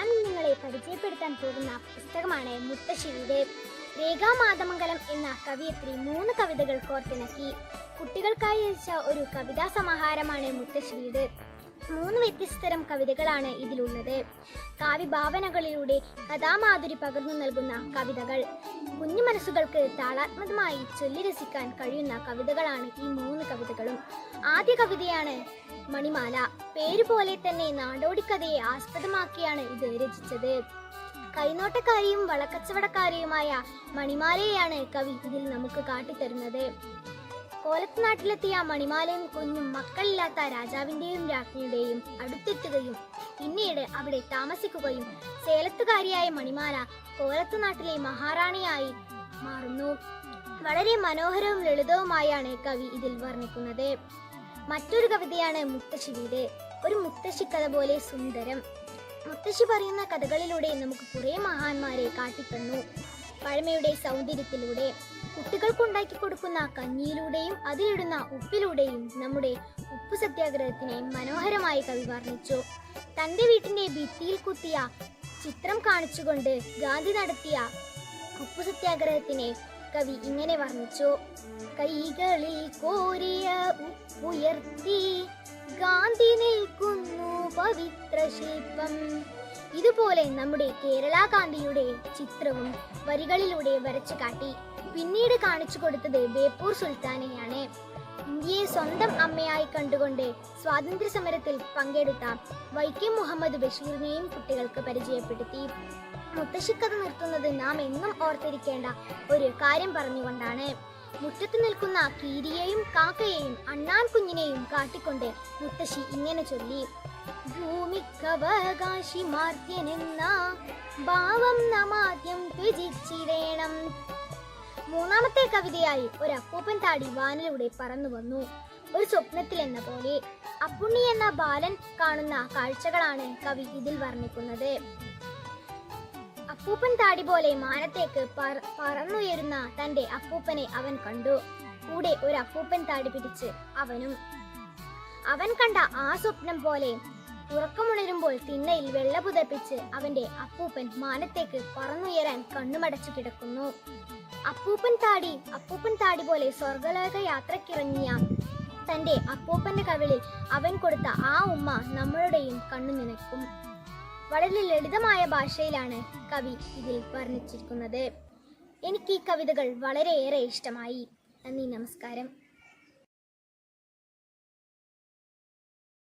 ഞാൻ നിങ്ങളെ പരിചയപ്പെടുത്താൻ പോകുന്ന പുസ്തകമാണ് മുത്തശ്ശിയുടെ രേഖാമാതമംഗലം എന്ന കവിയത്രി മൂന്ന് കവിതകൾ കോർത്തിണക്കി. കുട്ടികൾക്കായി രചിച്ച ഒരു കവിതാ സമാഹാരമാണ് മുത്തശ്ശി വീട് മൂന്ന് വ്യത്യസ്തരം കവിതകളാണ് ഇതിലുള്ളത്. കാവ്യഭാവനകളിലൂടെ കഥാമാധുരി പകർന്നു നൽകുന്ന കവിതകൾ. കുഞ്ഞു മനസ്സുകൾക്ക് താളാത്മകമായി ചൊല്ലി രസിക്കാൻ കഴിയുന്ന കവിതകളാണ് ഈ മൂന്ന് കവിതകളും. ആദ്യ കവിതയാണ് മണിമാല. പേരുപോലെ തന്നെ നാടോടിക്കഥയെ ആസ്പദമാക്കിയാണ് ഇത് രചിച്ചത്. കൈനോട്ടക്കാരിയും വളക്കച്ചവടക്കാരിയുമായ മണിമാലയെയാണ് കവി ഇതിൽ നമുക്ക് കാട്ടിത്തരുന്നത്. കോലത്ത് നാട്ടിലെത്തിയ മണിമാലയും കുഞ്ഞും മക്കളില്ലാത്ത രാജാവിന്റെയും രാജ്ഞിയുടെയും അടുത്തെത്തുകയും പിന്നീട് അവിടെ താമസിക്കുകയും സേലത്തുകാരിയായ മണിമാല കോലത്ത് നാട്ടിലെ മഹാറാണിയായി മാറുന്നു. വളരെ മനോഹരവും ലളിതവുമായാണ് കവി ഇതിൽ വർണിക്കുന്നത്. മറ്റൊരു കവിതയാണ് മുത്തശ്ശിയുടെ ഒരു മുത്തശ്ശി കഥ പോലെ സുന്ദരം. മുത്തശ്ശി പറയുന്ന കഥകളിലൂടെ നമുക്ക് കുറേ മഹാന്മാരെ കാട്ടിത്തന്നു. പഴമയുടെ സൗന്ദര്യത്തിലൂടെ. കുട്ടികൾക്കുണ്ടാക്കി കൊടുക്കുന്ന കഞ്ഞിയിലൂടെയും അതിലിടുന്ന ഉപ്പിലൂടെയും നമ്മുടെ ഉപ്പ് സത്യാഗ്രഹത്തിനെ മനോഹരമായി കവി വർണിച്ചു. തന്റെ വീട്ടിന്റെ ഭിത്തിയിൽ കുത്തിയ ചിത്രം കാണിച്ചുകൊണ്ട് ഗാന്ധി നടത്തിയ ഉപ്പു സത്യാഗ്രഹത്തിനെ കവി ഇങ്ങനെ വർണിച്ചു. കൈകളിൽ കോരിയ ഉപ്പുയർത്തി ഗാന്ധി നിൽക്കുന്നു പവിത്ര ശില്പം. ഇതുപോലെ നമ്മുടെ കേരള ഗാന്ധിയുടെ ചിത്രവും വരികളിലൂടെ വരച്ചു കാട്ടി. പിന്നീട് കാണിച്ചു കൊടുത്തത് ബേപ്പൂർ സുൽത്താനെയാണ്. ഇന്ത്യയെ സ്വന്തം അമ്മയായി കണ്ടുകൊണ്ട് സ്വാതന്ത്ര്യ സമരത്തിൽ പങ്കെടുത്ത വൈക്കം മുഹമ്മദ് ബഷീറിനെയും കുട്ടികൾക്ക് പരിചയപ്പെടുത്തി. മുത്തശ്ശിക്കഥ നിർത്തുന്നത് നാം എന്നും ഓർത്തിരിക്കേണ്ട ഒരു കാര്യം പറഞ്ഞുകൊണ്ടാണ്. മുറ്റത്ത് നിൽക്കുന്ന കീരിയെയും കാക്കയെയും അണ്ണാൻ കുഞ്ഞിനെയും കാട്ടിക്കൊണ്ട് മുത്തശ്ശി ഇങ്ങനെ ചൊല്ലി. ഭൂമിക്കവകാശി മാർത്യനെന്ന ഭാവം നമാദ്യം ത്യജിച്ചിടേണം. മൂന്നാമത്തെ കവിതയായി ഒരു അപ്പൂപ്പൻ താടി വാനിലൂടെ പറന്നു വന്നു. ഒരു സ്വപ്നത്തിൽ എന്ന പോലെ. അപ്പുണ്ണി എന്ന ബാലൻ കാണുന്ന കാഴ്ചകളാണ് കവി ഇതിൽ വർണിക്കുന്നത്. അപ്പൂപ്പൻ താടി പോലെ മാനത്തേക്ക് പറന്നുയരുന്ന തന്റെ അപ്പൂപ്പനെ അവൻ കണ്ടു. കൂടെ ഒരു അപ്പൂപ്പൻ താടി പിടിച്ച് അവനും. അവൻ കണ്ട ആ സ്വപ്നം പോലെ ഉറക്കമുണരുമ്പോൾ തിണ്ണയിൽ വെള്ള പുതപ്പിച്ച് അവന്റെ അപ്പൂപ്പൻ മാനത്തേക്ക് പറന്നുയരാൻ കണ്ണുമടച്ചു കിടക്കുന്നു. അപ്പൂപ്പൻ താടി അപ്പൂപ്പൻ താടി പോലെ സ്വർഗലോക യാത്രക്കിറങ്ങിയ തന്റെ അപ്പൂപ്പന്റെ കവിളിൽ അവൻ കൊടുത്ത ആ ഉമ്മ നമ്മളുടെയും കണ്ണു നനയ്ക്കും. വളരെ ലളിതമായ ഭാഷയിലാണ് കവി ഇതിൽ വർണിച്ചിരിക്കുന്നത്. എനിക്ക് ഈ കവിതകൾ വളരെയേറെ ഇഷ്ടമായി. നന്ദി നമസ്കാരം.